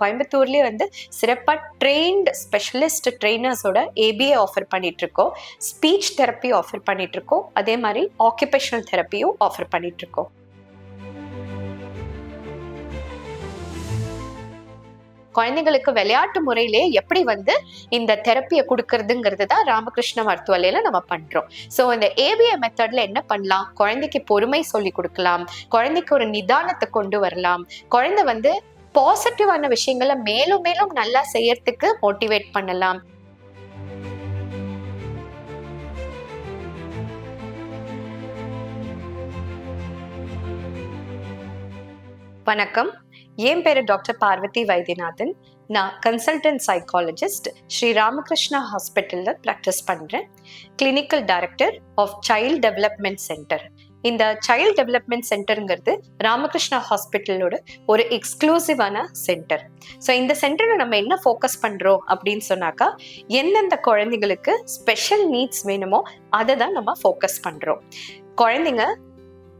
கோயம்புத்தூர்லேயே வந்து சிறப்பாக trained specialist ட்ரெயினர்ஸோட ஏபிஏ ஆஃபர் பண்ணிட்டு இருக்கோம் ஸ்பீச் தெரப்பி ஆஃபர் பண்ணிட்டு இருக்கோம் அதே மாதிரி ஆக்குபேஷனல் தெரப்பியும் ஆஃபர் பண்ணிட்டு இருக்கோம் குழந்தைங்களுக்கு விளையாட்டு முறையிலே எப்படி வந்து இந்த தெரப்பியை கொடுக்கறதுங்கிறது தான் ராமகிருஷ்ண மருத்துவலையில நம்ம பண்றோம். ஸோ இந்த ஏபிஏ மெத்தட்ல என்ன பண்ணலாம்? குழந்தைக்கு பொறுமை சொல்லி கொடுக்கலாம். குழந்தைக்கு ஒரு நிதானத்தை கொண்டு வரலாம். குழந்தை வந்து பாசிட்டிவான விஷயங்களை மேலும் மேலும் நல்லா செய்யறதுக்கு மோட்டிவேட் பண்ணலாம். வணக்கம். என் பேரு டாக்டர் பார்வதி வைத்தியநாதன். நான் கன்சல்டன்ட் சைக்காலஜிஸ்ட் ஸ்ரீ ராமகிருஷ்ணா ஹாஸ்பிட்டலில் ப்ராக்டிஸ் பண்றேன். Clinical director of child development centre இந்த சைல்ட் டெவலப்மெண்ட் சென்டருங்கிறது ராமகிருஷ்ணா ஹாஸ்பிட்டலோட ஒரு எக்ஸ்க்ளூசிவான சென்டர் ஸோ இந்த சென்டரில் நம்ம என்ன ஃபோக்கஸ் பண்ணுறோம் அப்படின்னு சொன்னாக்கா எந்தெந்த குழந்தைங்களுக்கு ஸ்பெஷல் நீட்ஸ் வேணுமோ அதை தான் நம்ம ஃபோக்கஸ் பண்ணுறோம் குழந்தைங்க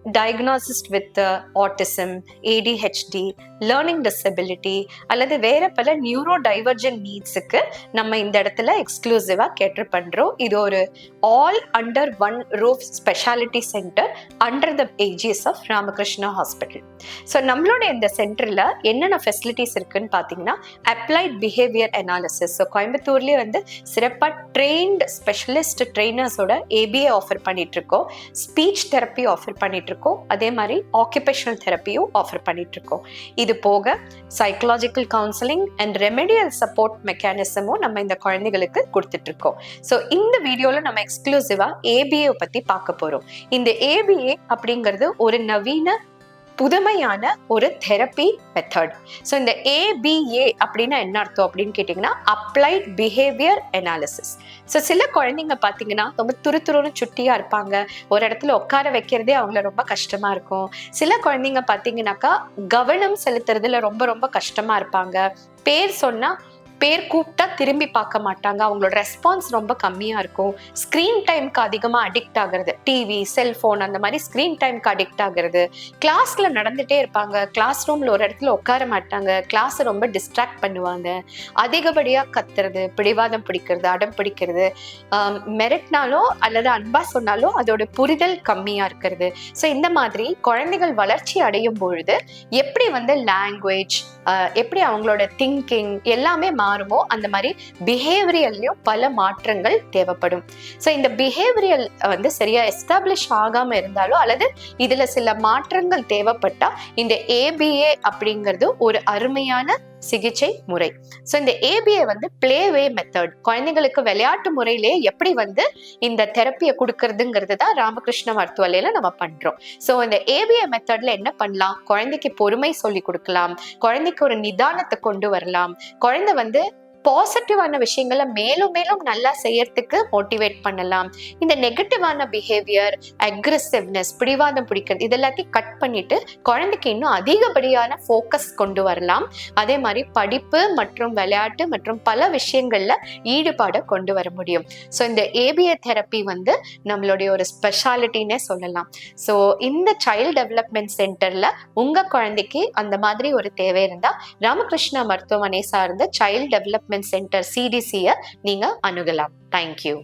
diagnosed with autism ADHD learning disability அல்லது வேற பல நியூரோ டைவர்ஜென்ட் நீட்ஸுக்கு நம்ம இந்த இடத்துல எக்ஸ்க்ளூசிவாக கேட்டர் பண்ணுறோம் இது ஒரு all under one roof speciality centre under the AGS of Ramakrishna hospital so நம்மளோட இந்த சென்டரில் என்னென்ன ஃபெசிலிட்டிஸ் இருக்குன்னு பார்த்தீங்கன்னா அப்ளைட் பிஹேவியர் அனாலிசிஸ் ஸோ கோயம்புத்தூர்லேயே வந்து சிறப்பாக ட்ரெயின்ட் ஸ்பெஷலிஸ்ட் ட்ரெயினர்ஸோட ஏபிஏ ஆஃபர் பண்ணிட்டு இருக்கோம் ஸ்பீச் தெரப்பி ஆஃபர் பண்ணிட்டு இருக்கோம் அதே மாதிரி ஆக்குபேஷனல் தெரப்பியும் ஆஃபர் பண்ணிட்டு இருக்கோம் இது போக psychological counselling and remedial support மெக்கானிசமும் நம்ம இந்த குழந்தைகளுக்கு கொடுத்துட்ருக்கோம் ஸோ இந்த வீடியோவில் நம்ம எக்ஸ்க்ளூசிவா ஏபிஏ பத்தி பார்க்க போறோம். இந்த ஏபிஏ அப்படிங்கிறது ஒரு நவீன புதுமையான ஒரு தெரப்பி மெத்தட் ஸோ இந்த ஏபிஏ அப்படின்னா என்ன அர்த்தம் அப்படின்னு கேட்டிங்கன்னா அப்ளைட் பிஹேவியர் அனாலிசிஸ் ஸோ சில குழந்தைங்க பார்த்தீங்கன்னா ரொம்ப துரு துருன்னு சுட்டியாக இருப்பாங்க. ஒரு இடத்துல உட்கார வைக்கிறதே அவங்கள ரொம்ப கஷ்டமாக இருக்கும். சில குழந்தைங்க பார்த்தீங்கன்னாக்கா கவனம் செலுத்துறதுல ரொம்ப ரொம்ப கஷ்டமாக இருப்பாங்க. பேர் சொன்னால் பேர் கூப்பிட்டா திரும்பி பார்க்க மாட்டாங்க. அவங்களோட ரெஸ்பான்ஸ் ரொம்ப கம்மியாக இருக்கும். ஸ்க்ரீன் டைம்க்கு அதிகமாக அடிக்ட் ஆகுறது. டிவி செல்ஃபோன் அந்த மாதிரி ஸ்க்ரீன் டைம்க்கு அடிக்ட் ஆகுறது. கிளாஸில் நடந்துகிட்டே இருப்பாங்க. கிளாஸ் ரூமில் ஒரு இடத்துல உட்கார மாட்டாங்க. கிளாஸை ரொம்ப டிஸ்ட்ராக்ட் பண்ணுவாங்க. அதிகப்படியாக கத்துறது பிடிவாதம் பிடிக்கிறது அடம் பிடிக்கிறது மெரிட்னாலோ அல்லது அன்பா சொன்னாலோ அதோட புரிதல் கம்மியாக இருக்கிறது. ஸோ இந்த மாதிரி குழந்தைகள் வளர்ச்சி அடையும் பொழுது எப்படி வந்து லாங்குவேஜ் எப்படி அவங்களோட திங்கிங் எல்லாமே மாறுமோ அந்த மாதிரி பிஹேவியர்லையும் பல மாற்றங்கள் தேவைப்படும். ஸோ இந்த பிஹேவியல் வந்து சரியா எஸ்டாப்ளிஷ் ஆகாம இருந்தாலோ அல்லது இதுல சில மாற்றங்கள் தேவைப்பட்டா இந்த ஏபிஏ அப்படிங்கிறது ஒரு அருமையான சிகிச்சை முறை. ஸோ இந்த ஏபிஏ வந்து பிளேவே மெத்தட் குழந்தைங்களுக்கு விளையாட்டு முறையிலே எப்படி வந்து இந்த தெரப்பியை கொடுக்கறதுங்கிறது தான் ராமகிருஷ்ண மருத்துவலையில நம்ம பண்றோம். ஸோ இந்த ஏபிஏ மெத்தட்ல என்ன பண்ணலாம்? குழந்தைக்கு பொறுமை சொல்லி கொடுக்கலாம். குழந்தைக்கு ஒரு நிதானத்தை கொண்டு வரலாம். குழந்தை வந்து பாசிட்டிவான விஷயங்களை மேலும் மேலும் நல்லா செய்யறதுக்கு மோட்டிவேட் பண்ணலாம். இந்த நெகட்டிவான பிஹேவியர் அக்ரெசிவ்னஸ் பிடிவாதம் பிடிக்கிறது இது எல்லாத்தையும் கட் பண்ணிட்டு குழந்தைக்கு இன்னும் அதிகப்படியான ஃபோக்கஸ் கொண்டு வரலாம். அதே மாதிரி படிப்பு மற்றும் விளையாட்டு மற்றும் பல விஷயங்கள்ல ஈடுபாடை கொண்டு வர முடியும். ஸோ இந்த ஏபிஏ தெரப்பி வந்து நம்மளுடைய ஒரு ஸ்பெஷாலிட்டின்னே சொல்லலாம். ஸோ இந்த சைல்ட் டெவலப்மெண்ட் சென்டர்ல உங்க குழந்தைக்கு அந்த மாதிரி ஒரு தேவை இருந்தா ராமகிருஷ்ணா மருத்துவமனை சார்ந்த சைல்ட் டெவலப்மெண்ட் சென்டர் சிடிசியை நீங்கள் அணுகலாம். தேங்க்யூ